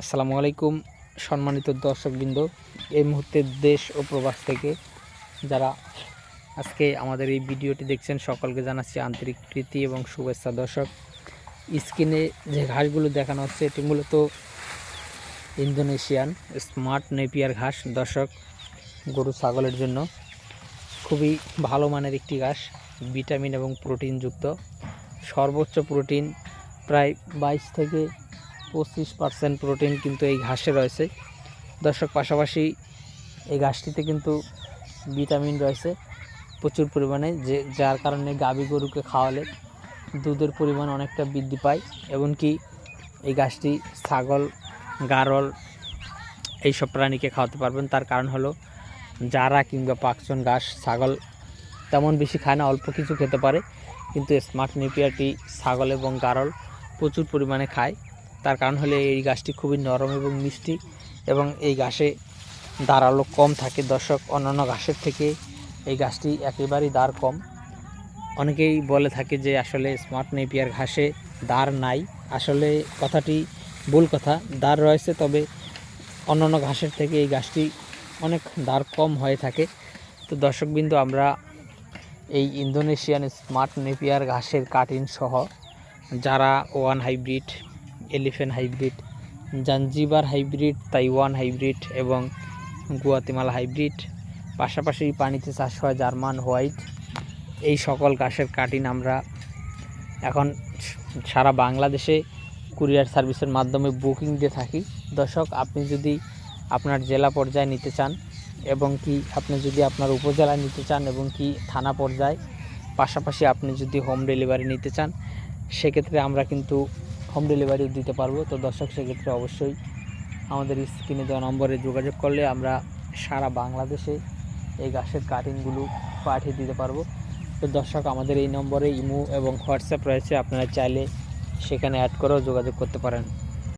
আসসালামু আলাইকুম, সম্মানিত দর্শকবৃন্দ। এই মুহূর্তে দেশ ও প্রবাস থেকে যারা আজকে আমাদের এই ভিডিওটি দেখছেন, সকলকে জানাচ্ছি আন্তরিক প্রীতি এবং শুভেচ্ছা দর্শক। স্ক্রিনে যে ঘাসগুলো দেখানো হচ্ছে, এটি মূলত ইন্দোনেশিয়ান স্মার্ট নেপিয়ার ঘাস। দর্শক, গরু, ছাগলের জন্য খুবই ভালো মানের একটি ঘাস, ভিটামিন এবং প্রোটিনযুক্ত। সর্বোচ্চ প্রোটিন প্রায় বাইশ থেকে পঁচিশ পার্সেন্ট প্রোটিন কিন্তু এই ঘাসে রয়েছে। দর্শক, পাশাপাশি এই ঘাসটিতে কিন্তু ভিটামিন রয়েছে প্রচুর পরিমাণে, যে যার কারণে গাভী গরুকে খাওয়ালে দুধের পরিমাণ অনেকটা বৃদ্ধি পায় এমনকি এই ঘাসটি ছাগল, গারল এইসব প্রাণীকে খাওয়াতে পারবেন। তার কারণ হলো জারা কিংবা পাকচন ঘাস, ছাগল তেমন বেশি খায় না, অল্প কিছু খেতে পারে। কিন্তু স্মার্ট নেপিয়ারটি ছাগল এবং গারল প্রচুর পরিমাণে খায়। তার কারণ হলে এই গাছটি খুবই নরম এবং মিষ্টি এবং এই ঘাসে দাঁড়াল কম থাকে। দর্শক, অন্যান্য ঘাসের থেকে এই গাছটি একেবারেই দাঁড় কম। অনেকেই বলে থাকে যে আসলে স্মার্ট নেপিয়ার ঘাসে দাঁড় নাই। আসলে কথাটি ভুল কথা, দাঁড় রয়েছে তবে অন্যান্য ঘাসের থেকে এই গাছটি অনেক দাঁড় কম হয়ে থাকে। তো দর্শকবিন্দু, আমরা এই ইন্দোনেশিয়ান স্মার্ট নেপিয়ার ঘাসের কাটিন সহ যারা one hybrid elephant hybrid, Zanzibar hybrid, Taiwan hybrid এবং গুয়াতিমালা হাইব্রিড। পাশাপাশি পানিতে চাষ হয় জার্মান হোয়াইট। এই সকল গাছের কাটিন আমরা এখন সারা বাংলাদেশে কুরিয়ার সার্ভিসের মাধ্যমে বুকিং দিয়ে থাকি। দর্শক, আপনি যদি আপনার জেলা পর্যায়ে নিতে চান এবং কি আপনি যদি আপনার উপজেলায় নিতে চান এবং কি থানা পর্যায়ে, পাশাপাশি আপনি যদি হোম ডেলিভারি নিতে চান, সেক্ষেত্রে আমরা কিন্তু হোম ডেলিভারিও দিতে পারব। তো দর্শক, সেক্ষেত্রে অবশ্যই আমাদের স্ক্রিনে দেওয়া নম্বরে যোগাযোগ করলে আমরা সারা বাংলাদেশে এই গাছের কাটিংগুলো পাঠিয়ে দিতে পারব। তো দর্শক, আমাদের এই নম্বরে ইমো এবং হোয়াটসঅ্যাপ রয়েছে। আপনারা চাইলে সেখানে অ্যাড করেও যোগাযোগ করতে পারেন।